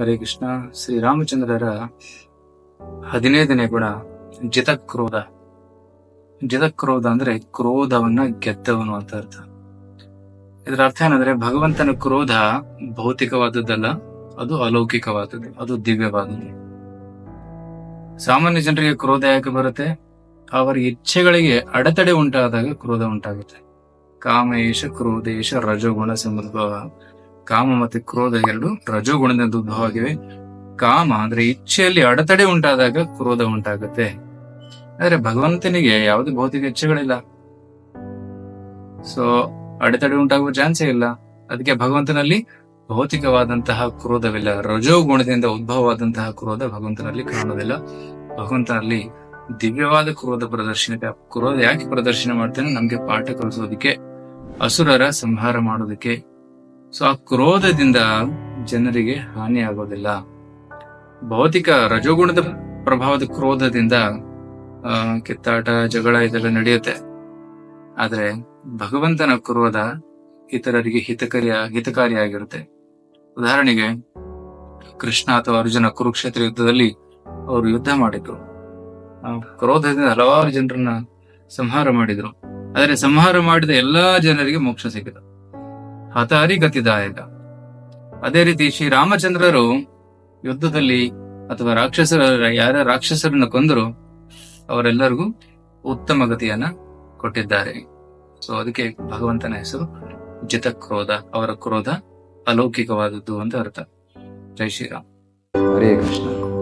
ಹರೇ ಕೃಷ್ಣ ಶ್ರೀರಾಮಚಂದ್ರರ ಹದಿನೈದನೇ ಗುಣ, ಜಿತಕ್ರೋಧ. ಜಿತಕ್ರೋಧ ಅಂದ್ರೆ ಕ್ರೋಧವನ್ನ ಗೆದ್ದವನು ಅಂತ ಅರ್ಥ. ಇದರ ಅರ್ಥ ಏನಂದ್ರೆ ಭಗವಂತನ ಕ್ರೋಧ ಭೌತಿಕವಾದದ್ದಲ್ಲ, ಅದು ಅಲೌಕಿಕವಾದದ್ದು, ಅದು ದಿವ್ಯವಾದದ್ದು. ಸಾಮಾನ್ಯ ಜನರಿಗೆ ಕ್ರೋಧ ಯಾಕೆ ಬರುತ್ತೆ? ಅವರ ಇಚ್ಛೆಗಳಿಗೆ ಅಡೆತಡೆ ಉಂಟಾದಾಗ ಕ್ರೋಧ ಉಂಟಾಗುತ್ತೆ. ಕಾಮೇಶ ಕ್ರೋಧೇಶ ರಜೋಗುಣ ಸಂಭವ ಕಾಮ ಮತ್ತೆ ಕ್ರೋಧ ಎರಡು ರಜೋಗುಣದಿಂದ ಉದ್ಭವ ಆಗಿವೆ ಕಾಮ ಅಂದ್ರೆ ಇಚ್ಛೆಯಲ್ಲಿ ಅಡೆತಡೆ ಉಂಟಾದಾಗ ಕ್ರೋಧ ಉಂಟಾಗುತ್ತೆ. ಆದ್ರೆ ಭಗವಂತನಿಗೆ ಯಾವುದೇ ಭೌತಿಕ ಇಚ್ಛೆಗಳಿಲ್ಲ. ಸೊ ಅಡೆತಡೆ ಉಂಟಾಗುವ ಚಾನ್ಸೇ ಇಲ್ಲ. ಅದಕ್ಕೆ ಭಗವಂತನಲ್ಲಿ ಭೌತಿಕವಾದಂತಹ ಕ್ರೋಧವಿಲ್ಲ. ರಜೋಗುಣದಿಂದ ಉದ್ಭವವಾದಂತಹ ಕ್ರೋಧ ಭಗವಂತನಲ್ಲಿ ಕಾಣೋದಿಲ್ಲ ಭಗವಂತನಲ್ಲಿ ದಿವ್ಯವಾದ ಕ್ರೋಧ ಪ್ರದರ್ಶನ, ಕ್ರೋಧ ಯಾಕೆ ಪ್ರದರ್ಶನ ಮಾಡ್ತೇನೆ? ನಮ್ಗೆ ಪಾಠ ಕಲಿಸೋದಕ್ಕೆ, ಅಸುರರ ಸಂಹಾರ ಮಾಡೋದಕ್ಕೆ. ಸೊ ಆ ಕ್ರೋಧದಿಂದ ಜನರಿಗೆ ಹಾನಿ ಆಗೋದಿಲ್ಲ ಭೌತಿಕ ರಜೋಗುಣದ ಪ್ರಭಾವದ ಕ್ರೋಧದಿಂದ ಕಿತ್ತಾಟ, ಜಗಳ ಇದೆಲ್ಲ ನಡೆಯುತ್ತೆ. ಆದ್ರೆ ಭಗವಂತನ ಕ್ರೋಧ ಇತರರಿಗೆ ಹಿತಕರಿಯ ಹಿತಕಾರಿಯಾಗಿರುತ್ತೆ. ಉದಾಹರಣೆಗೆ, ಕೃಷ್ಣ ಅಥವಾ ಅರ್ಜುನ ಕುರುಕ್ಷೇತ್ರ ಯುದ್ಧದಲ್ಲಿ ಅವರು ಯುದ್ಧ ಮಾಡಿದ್ರು. ಕ್ರೋಧದಿಂದ ಹಲವಾರು ಜನರನ್ನ ಸಂಹಾರ ಮಾಡಿದ್ರು. ಆದರೆ ಸಂಹಾರ ಮಾಡಿದ ಎಲ್ಲಾ ಜನರಿಗೆ ಮೋಕ್ಷ ಸಿಕ್ಕಿತು. ಹತಾರಿ ಗತಿದಾಯಕ ಅದೇ ರೀತಿ ಶ್ರೀ ರಾಮಚಂದ್ರರು ಯುದ್ಧದಲ್ಲಿ ಅಥವಾ ರಾಕ್ಷಸರ, ಯಾರ ರಾಕ್ಷಸರನ್ನು ಕೊಂದರು, ಅವರೆಲ್ಲರಿಗೂ ಉತ್ತಮ ಗತಿಯನ್ನ ಕೊಟ್ಟಿದ್ದಾರೆ. ಸೊ ಅದಕ್ಕೆ ಭಗವಂತನ ಹೆಸರು ಜಿತ ಕ್ರೋಧ ಅವರ ಕ್ರೋಧ ಅಲೌಕಿಕವಾದದ್ದು ಅಂತ ಅರ್ಥ. ಜೈ ಶ್ರೀರಾಮ್. ಹರೇ ಕೃಷ್ಣ.